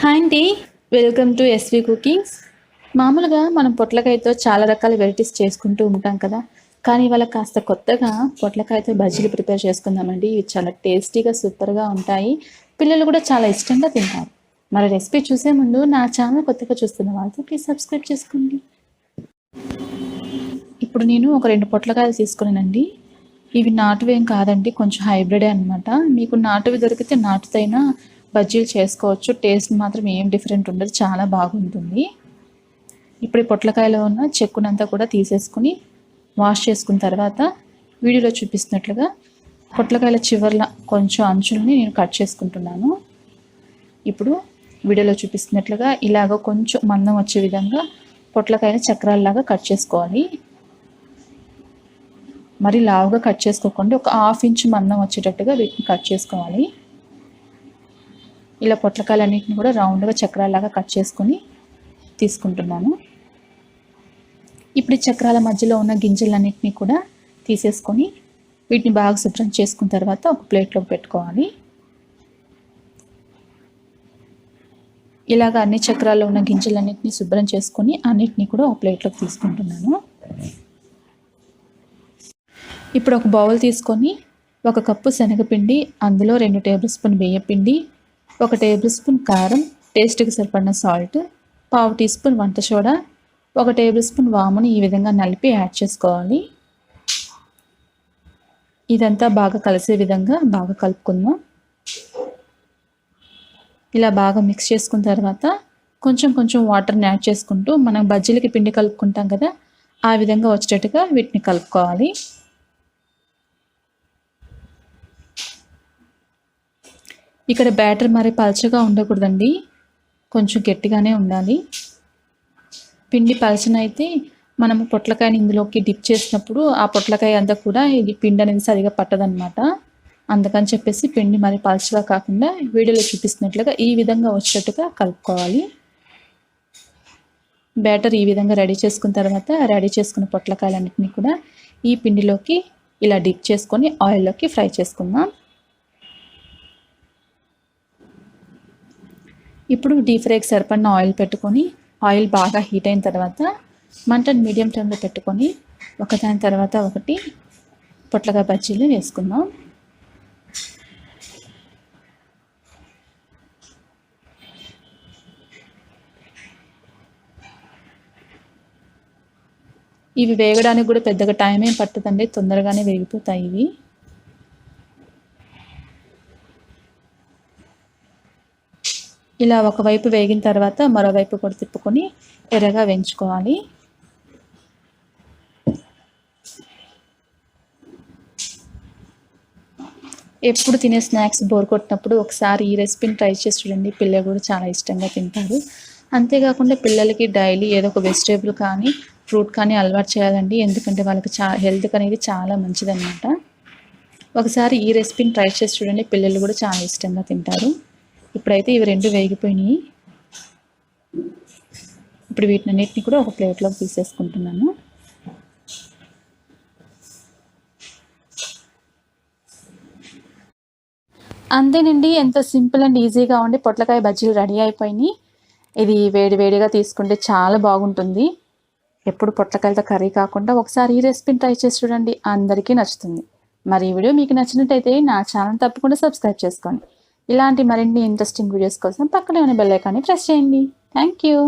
Hi అండి welcome to SV cookings మామూలుగా మనం పొట్లకాయతో చాలా రకాల వెరైటీస్ చేసుకుంటూ ఉంటాం కదా. కానీ ఇవాళ కాస్త కొత్తగా పొట్లకాయతో బజ్జీలు ప్రిపేర్ చేసుకుందామండి. ఇవి చాలా టేస్టీగా సూపర్గా ఉంటాయి. పిల్లలు కూడా చాలా ఇష్టంగా తింటారు. మరి రెసిపీ చూసే ముందు నా ఛానల్ కొత్తగా చూస్తున్న వాళ్ళతో ప్లీజ్ సబ్స్క్రైబ్ చేసుకోండి. ఇప్పుడు నేను ఒక రెండు పొట్లకాయలు తీసుకున్నానండి. ఇవి నాటువేం కాదండి కొంచెం హైబ్రిడే అనమాట మీకు నాటువి దొరికితే నాటుతైనా బజ్జీలు చేసుకోవచ్చు. టేస్ట్ మాత్రం ఏం డిఫరెంట్ ఉండదు. చాలా బాగుంటుంది. ఇప్పుడు ఈ పొట్లకాయలో ఉన్న చెక్కునంతా కూడా తీసేసుకుని వాష్ చేసుకున్న తర్వాత వీడియోలో చూపిస్తున్నట్లుగా పొట్లకాయల చివర్ల కొంచెం అంచులని నేను కట్ చేసుకుంటున్నాను. ఇప్పుడు వీడియోలో చూపిస్తున్నట్లుగా ఇలాగ కొంచెం మందం వచ్చే విధంగా పొట్లకాయల చక్రాల్లాగా కట్ చేసుకోవాలి. మరి లావుగా కట్ చేసుకోకుండా ఒక హాఫ్ ఇంచ్ మందం వచ్చేటట్టుగా వీటిని కట్ చేసుకోవాలి. ఇలా పొట్లకాయలన్నింటిని కూడా రౌండ్గా చక్రాలాగా కట్ చేసుకొని తీసుకుంటున్నాను. ఇప్పుడు చక్రాల మధ్యలో ఉన్న గింజలన్నింటినీ కూడా తీసేసుకొని వీటిని బాగా శుభ్రం చేసుకున్న తర్వాత ఒక ప్లేట్లోకి పెట్టుకోవాలి. ఇలాగ అన్ని చక్రాల్లో ఉన్న గింజలన్నింటినీ శుభ్రం చేసుకొని అన్నిటినీ కూడా ఒక ప్లేట్లోకి తీసుకుంటున్నాను. ఇప్పుడు ఒక బౌల్ తీసుకొని ఒక కప్పు శనగపిండి అందులో రెండు టేబుల్ స్పూన్ బియ్యపిండి ఒక టేబుల్ స్పూన్ కారం టేస్ట్కి సరిపడిన సాల్ట్ పావు టీ స్పూన్ వంట సోడా ఒక టేబుల్ స్పూన్ వాముని ఈ విధంగా నలిపి యాడ్ చేసుకోవాలి. ఇదంతా బాగా కలిసే విధంగా బాగా కలుపుకుందాం. ఇలా బాగా మిక్స్ చేసుకున్న తర్వాత కొంచెం కొంచెం వాటర్ని యాడ్ చేసుకుంటూ మనం బజ్జీలకి పిండి కలుపుకుంటాం కదా ఆ విధంగా వచ్చేటట్టుగా వీటిని కలుపుకోవాలి. ఇక్కడ బ్యాటర్ మరి పలచగా ఉండకూడదండి. కొంచెం గట్టిగానే ఉండాలి. పిండి పలచనైతే మనము పొట్లకాయని ఇందులోకి డిప్ చేసినప్పుడు ఆ పొట్లకాయ అంతా కూడా ఇది పిండి అనేది సరిగా పట్టదనమాట అందుకని చెప్పేసి పిండి మరి పలచగా కాకుండా వీడియోలో చూపిస్తున్నట్లుగా ఈ విధంగా వచ్చేట్టుగా కలుపుకోవాలి. బ్యాటర్ ఈ విధంగా రెడీ చేసుకున్న తర్వాత రెడీ చేసుకున్న పొట్లకాయలన్నింటినీ కూడా ఈ పిండిలోకి ఇలా డిప్ చేసుకొని ఆయిల్లోకి ఫ్రై చేసుకుందాం. ఇప్పుడు డీప్ ఫ్రైకి సరిపడిన ఆయిల్ పెట్టుకొని ఆయిల్ బాగా హీట్ అయిన తర్వాత మంటను మీడియం టైంలో పెట్టుకొని ఒకదాని తర్వాత ఒకటి పొట్లకాయ బజ్జీలు వేసుకుందాం. ఇవి వేగడానికి కూడా పెద్దగా టైం ఏం పట్టదండి తొందరగానే వేగిపోతాయి ఇవి. ఇలా ఒకవైపు వేగిన తర్వాత మరోవైపు కూడా తిప్పుకొని ఎర్రగా వేయించుకోవాలి. ఎప్పుడు తినే స్నాక్స్ బోర్ కొట్టినప్పుడు ఒకసారి ఈ రెసిపీని ట్రై చేసి చూడండి. పిల్లలు కూడా చాలా ఇష్టంగా తింటారు. అంతేకాకుండా పిల్లలకి డైలీ ఏదో ఒక వెజిటేబుల్ కానీ ఫ్రూట్ కానీ అలవాటు చేయాలండి. ఎందుకంటే వాళ్ళకి చా హెల్త్కి అనేది చాలా మంచిదన్నమాట. ఒకసారి ఈ రెసిపీని ట్రై చేసి చూడండి. పిల్లలు కూడా చాలా ఇష్టంగా తింటారు. ఇప్పుడైతే ఇవి రెండు వేగిపోయినాయి. ఇప్పుడు వీటినన్నిటిని కూడా ఒక ప్లేట్లోకి తీసేసుకుంటున్నాను. అంతేనండి ఎంత సింపుల్ అండ్ ఈజీగా ఉండి పొట్లకాయ బజ్జీలు రెడీ అయిపోయినాయి. ఇది వేడి వేడిగా తీసుకుంటే చాలా బాగుంటుంది. ఎప్పుడు పొట్లకాయలతో కర్రీ కాకుండా ఒకసారి ఈ రెసిపీని ట్రై చేసి చూడండి అందరికీ నచ్చుతుంది. మరి ఈ వీడియో మీకు నచ్చినట్టయితే నా ఛానల్ తప్పకుండా సబ్స్క్రైబ్ చేసుకోండి. ఇలాంటి మరిన్ని ఇంట్రెస్టింగ్ వీడియోస్ కోసం పక్కనే ఉన్న బెల్ ఐకాన్ని ప్రెస్ చేయండి. Thank you